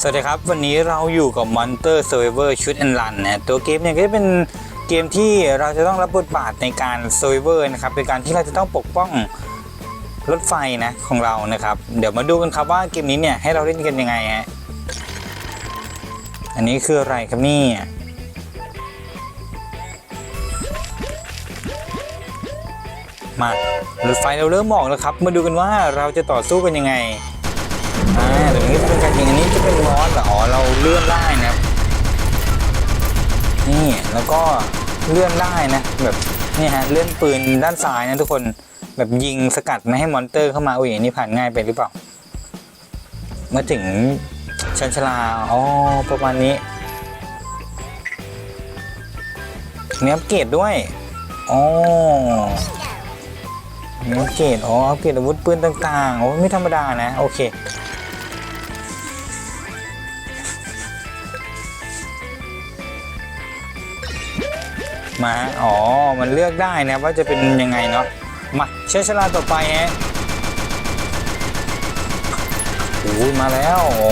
สวัสดีครับ วันนี้เราอยู่กับ Monster Survivor ชุด and Run นะตัวเกมเนี่ยก็จะเป็นเกมที่เราจะต้องรับบทบาทในการ Survivor นะครับเป็นการที่เราจะต้องปกป้องรถไฟนะของเรานะครับ เดี๋ยวมาดูกันครับว่าเกมนี้เนี่ยให้เราเล่นกันยังไงฮะอันนี้คืออะไรครับนี่มารถไฟเราเริ่มออกแล้วครับ มาดูกันว่าเราจะต่อสู้กันยังไงอ่าตรงนี้เป็นการยิงอันนี้จะเป็นร้อนเหรออ๋อเราเลื่อนได้นะครับนี่แล้ว ก็เลื่อนได้นะ แบบนี่ฮะเลื่อนปืนด้านซ้ายนะทุกคนแบบยิงสกัดไม่ให้มอนเตอร์เข้ามาอุ้ยนนี้ผ่านง่ายไปหรือเปล่ามาถึงชันชลาอ๋อประมาณนี้มีอัปเกรดด้วยอ๋อมีอัปเกรดอ๋ออัปเกรดอาวุธปืนต่างๆโอ้ไม่ธรรมดานะ โอเค มาอ๋อ มันเลือกได้นะว่าจะเป็นยังไงเนาะ มาเชื้อชราต่อไปฮะโอ้ยมาแล้วโอ้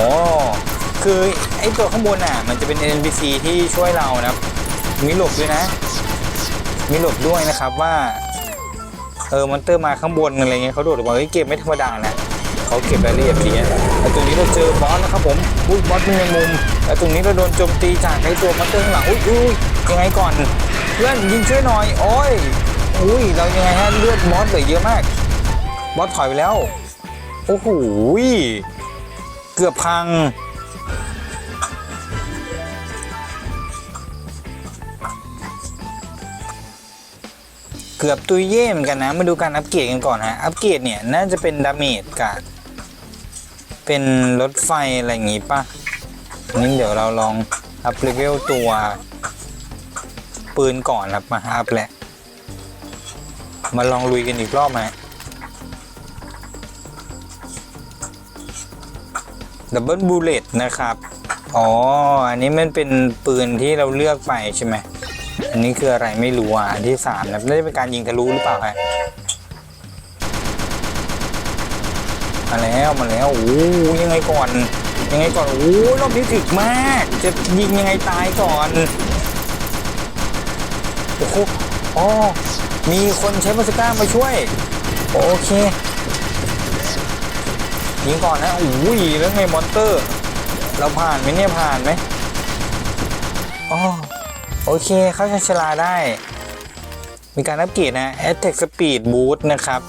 คือไอตัวข้างบนน่ะ มันจะเป็น NPC ที่ช่วยเรานะครับมีหลบด้วยนะ มีหลบด้วยนะครับว่า เออมอนเตอร์มาข้างบนอะไรเงี้ยเขาโดดลงมาเฮ้ยเกมไม่ธรรมดานะเขาเก็บรายละเอียดดีนะแล้วตรงนี้เราเจอบอสแล้วครับผมอุ้ยบอสมีในมุมแล้วตรงนี้เราโดนโจมตีจากไอตัวมอนเตอร์ข้างหลังอุ้ยอุ้ยยังไงก่อน เพื่อนยิงช่วยหน่อยโอ้ยอุ้ยเรายังไงฮะเลือดบอสเหลือเยอะมาก บอสถอยไปแล้ว โอ้โหเกือบพัง เกือบตุยเย่เหมือนกันนะ มาดูการอัปเกรดกันก่อนฮะ อัปเกรดเนี่ย น่าจะเป็นดาเมจกับเป็นรถไฟอะไรอย่างงี้ป่ะนี่เดี๋ยวเราลองอัพเลเวลตัว ปืนก่อนครับมาอัพแหละ มาลองลุยกันอีกรอบไหมดับเบิลบูเลตนะครับ อ๋อ อันนี้มันเป็นปืนที่เราเลือกไปใช่ไหม อันนี้คืออะไรไม่รู้อะ อันที่สามนะน่าจะเป็นการยิงทะลุหรือเปล่าฮะมาแล้วมาแล้ว โอ้ยังไงก่อน ยังไงก่อน โอ้รอบนี้ถึกมาก จะยิงยังไงตายก่อน อ้โหอ๋อมีคนใช้บาสก้ามาช่วย โอเคยิงก่อนนะอุ้ยแล้วไงมอนเตอร์ เราผ่านไหมเนี่ยผ่านไหมอ๋อโอเคเข้าชันชลาได้ มีการอัปเกรดนะ Attack Speed Boost นะครับ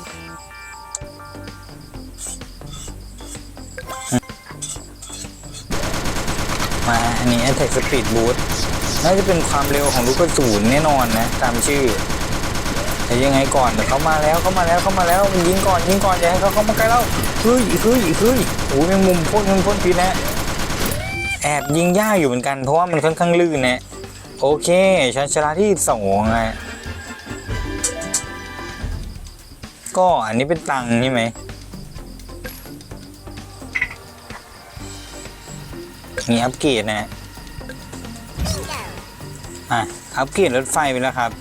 มาอันนี้ Attack Speed Boost น่าจะเป็นความเร็วของลูกกระสุนแน่นอนนะ ตามชื่อแต่ยังไงก่อนเดี๋ยวเขามาแล้วเขามาแล้วเขามาแล้วยิงก่อนยิงก่อนอย่าให้เขาเข้ามาใกล้เราเฮ้ยเฮ้ยเฮ้ยโอ้ยแมงมุมพ่นมันพ่นพิษนะ แอบยิงยากอยู่เหมือนกันเพราะว่ามันค่อนข้างลื่นนะโอเคชันชลาที่สองไงก็อันนี้เป็นตังใช่ไหมมีอัปเกรดนะ อะอัปเกรดรถไฟไปแล้วครับ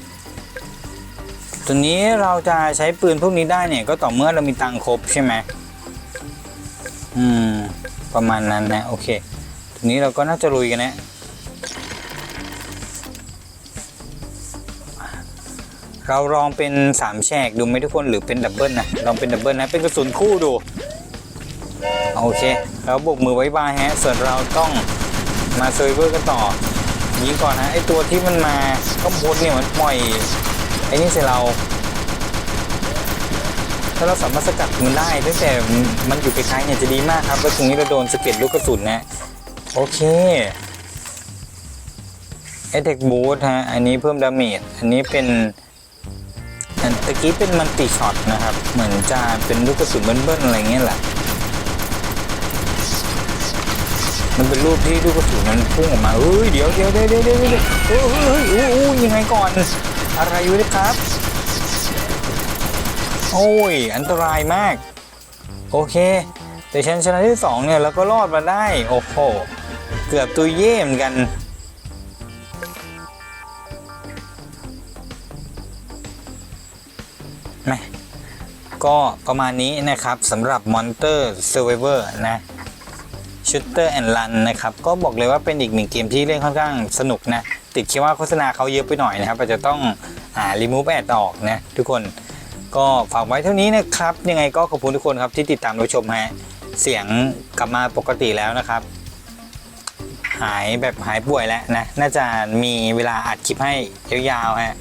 ตัวนี้เราจะใช้ปืนพวกนี้ได้เนี่ยก็ต่อเมื่อเรามีตังค์ครบใช่ไหมอืม ประมาณนั้นนะ โอเคทีนี้เราก็น่าจะลุยกันนะเราลองเป็นสามแฉกดูไหมทุกคนหรือเป็นดับเบิลนะลองเป็นดับเบิลนะ เป็นกระสุนคู่ดู โอเคเราบกมือไว้บายฮะ ส่วนเราต้องมาเซอร์เวอร์กันต่อ ยิงก่อนนะไอตัวที่มันมาข้างบนเนี่ยมันปล่อยไอ้นี่ใส่เรา ถ้าเราสามารถสกัดมันได้ตั้งแต่มันอยู่ไกลๆเนี่ยจะดีมากครับแล้วตรงนี้เราโดนสเก็ดลูกกระสุนนะโอเคเอเทคบูทฮะอันนี้เพิ่มดาเมจอันนี้เป็นอันตะกี้เป็นมันติช็อตนะครับ เหมือนจะเป็นลูกกระสุนเบิ้ลๆอะไรเงี้ยแหละ มันเป็นรูปที่ลูกกระสุนมันพุ่งออกมาเอ้ยเดี๋ยวเดี๋ยวเดี๋ยวเดี๋ยวเดี๋ยวเฮ้ยเฮ้ยเฮ้ยอู้ยังไงก่อน อะไรอยู่เนี่ยครับ โอ้ย อันตรายมาก โอเค แต่ชันชนะที่สองเนี่ยเราก็รอดมาได้ โอ้โห เกือบตัวเย่เหมือนกันม่ก็ประมาณนี้นะครับสำหรับ Monster Survivor นะ Shooter and Run นนะครับก็บอกเลยว่าเป็นอีกหนึ่งเกมที่เล่นค่อนข้างสนุกนะติดคิดว่าโฆษณาเขาเยอะไปหน่อยนะครับอาจจะต้องหา remove ad ออกนะทุกคนก็ฝากไว้เท่านี้นะครับ ยังไงก็ขอบคุณทุกคนครับที่ติดตามรับชมฮะเสียงกลับมาปกติแล้วนะครับ หายแบบหายป่วยแล้วนะน่าจะมีเวลาอัดคลิปให้ยาวๆฮะ